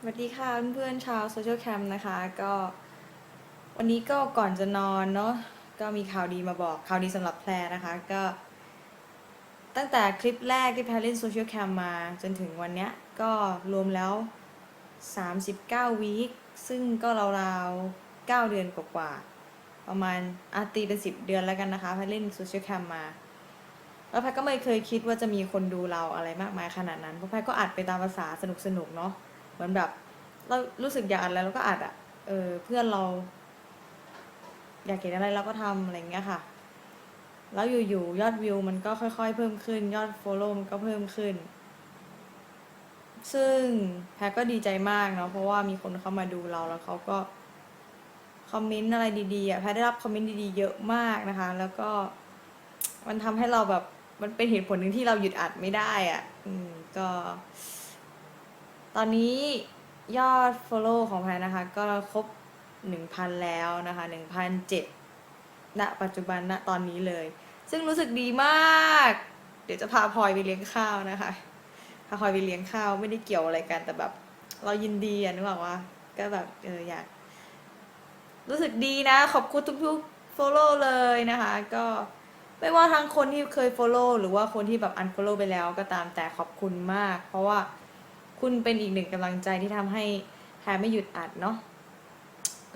สวัสดีค่ะเพื่อนๆชาวโซเชียลแคมป์นะคะ ก็วันนี้ก็ก่อนจะนอนเนาะก็มีข่าวดีมาบอกข่าวดีสำหรับแพรนะคะก็ ตั้งแต่คลิปแรกที่แพรเล่นโซเชียลแคมมาจนถึงวันเนี้ยก็รวมแล้ว 39วีคซึ่งก็ราวๆ 9 เดือนกว่าๆประมาณอาตีเป็น 10 เดือนแล้วกันนะคะแพรเล่นโซเชียลแคมมา แล้วแพรก็ไม่เคยคิดว่าจะมีคนดูเราอะไรมากมายขนาดนั้นเพราะแพรก็อัดไปตามภาษาสนุกๆเนาะ เหมือนแบบ เรารู้สึกอยากอัดอะไรเราก็อัดอะเออ เพื่อนเรา อยากเห็นอะไรเราก็ทำอะไรอย่างเงี้ยค่ะ แล้วอยู่ๆยอดวิวมันก็ค่อย ๆ เพิ่มขึ้น ยอด follow มันก็เพิ่มขึ้น ซึ่งแพรก็ดีใจมากเนาะเพราะว่ามีคนเข้ามาดูเราแล้วเขาก็คอมเมนต์อะไรดีๆอะแพรได้รับคอมเมนต์ดีๆเยอะมากนะคะ แล้วก็มันทำให้เราแบบมันเป็นเหตุผลหนึ่งที่เราหยุดอัดไม่ได้อะ อืมก็ ตอนนี้ยอด follow ของแพรนะคะ ก็ครบ 1,000 แล้วนะคะ1,007ณปัจจุบันณตอนนี้เลย ซึ่งรู้สึกดีมาก เดี๋ยวจะพาพลอยไปเลี้ยงข้าวนะคะ พาพลอยไปเลี้ยงข้าวไม่ได้เกี่ยวอะไรกันแต่แบบ เรายินดีอะนึกออกว่าก็แบบเอออยาก รู้สึกดีนะ ขอบคุณทุกๆ follow เลยนะคะ ก็ไม่ว่าทั้งคนที่เคย follow หรือว่าคนที่แบบ unfollow ไปแล้วก็ตามแต่ขอบคุณมาก เพราะว่า คุณเป็นอีกหนึ่งกำลังใจที่ทำให้แพรไม่หยุดอัดเนาะ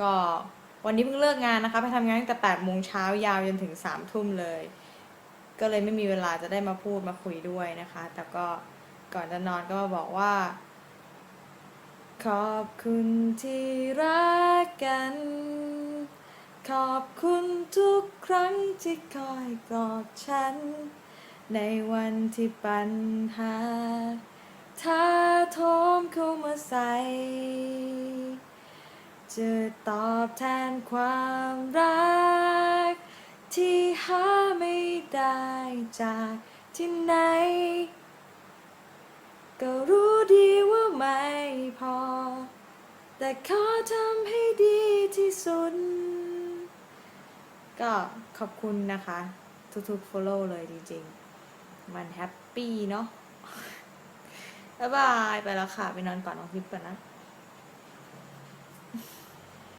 ก็วันนี้เพิ่งเลิกงานนะคะ ไปทำงานตั้งแต่8โมงเช้ายาวจนถึง3ทุ่มเลย ก็เลยไม่มีเวลาจะได้มาพูดมาคุยด้วยนะคะ แต่ก็ก่อนจะนอนก็มาบอกว่า ขอบคุณที่รักกัน ขอบคุณทุกครั้งที่คอยกอดฉัน ในวันที่ปัญหา ถ้าโทมเข้ามาใส่จะตอบแทนความรัก ที่หาไม่ได้จากที่ไหน ก็รู้ดีว่าไม่พอ แต่ขอทำให้ดีที่สุด ก็ขอบคุณนะคะ ทุกๆ follow เลยจริงๆ มันแฮปปี้เนาะ บ๊ายบาย ไปแล้วค่ะ ไปนอนก่อนน้องพิมพ์ก่อนนะ